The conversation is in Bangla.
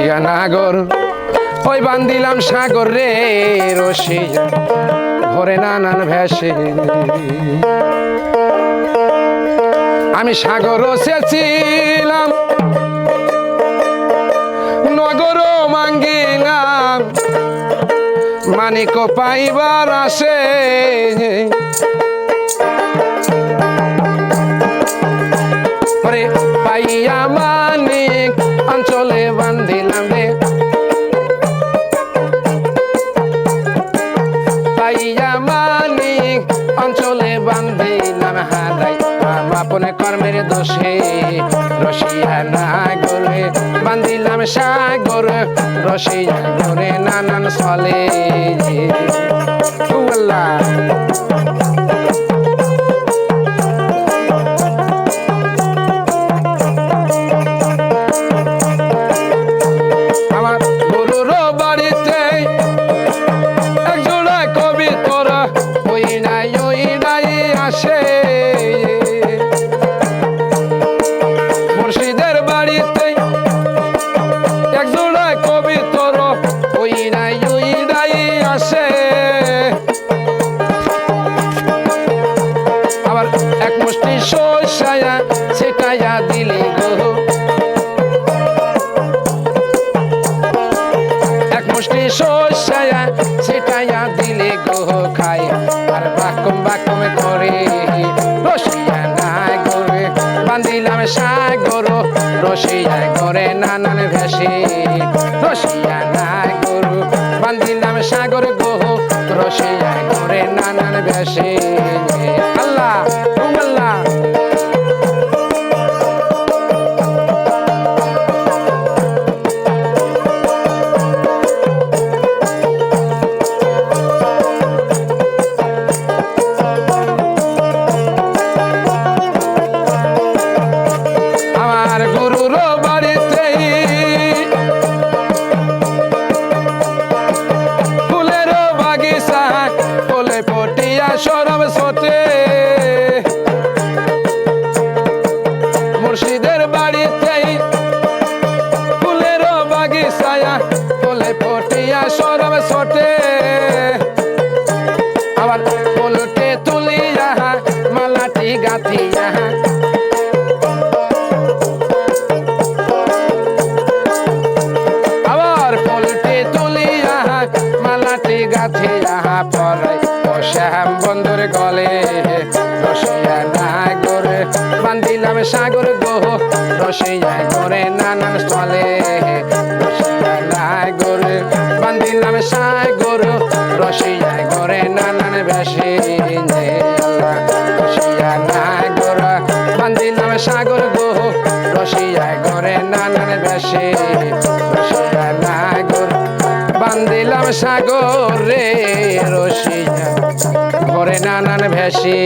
রসিয়া নাগর, ওই বান্দিলাম সাগর রে রসিয়া ভরে নানান ভেসে। আমি সাগর সেছিলাম, নগর মাঙ্গিলাম। মানিক পাইবার আসে মানিক অঞ্চলে বান্ধিলাম রে। পাইয়া মানিক অঞ্চলে বান্ধিলাম হারাই। আপনে কর্মের দোষে রসিয়া না গরে বান্ধিলাম সাগর রসিয়া গরে নানান চলে আল্লাহ। শস্যায়া সেটাইয়া দিলে গো। এক মুষ্টি শস্যায়া সেটাইয়া দিলে গো খাই আর বাকম বাকম করে রসিয়া নাই করে বান্দিলাম সাগর, রসিয়া করে নানান ভেসে রসিয়া নাই গরু বান্দিলাম সাগর গো, রসিয়া করে নানান ভেসে গাথিয়া পরে ও শ্যাম বন্ধুর গলে, রসিয়া না করে। বান্দিলাম সাগর গো রসিয়া করে নানান স্থলে। রসিয়া না করে বান্দিলাম সাগর, রসিয়া করে নানান বেশি। রসিয়া না করে বান্দিলাম সাগর গো রসিয়া করে নানান বেশি। রসিয়া বান্দিলাম সাগর রে রসিয়া ঘরে নানান ভেসি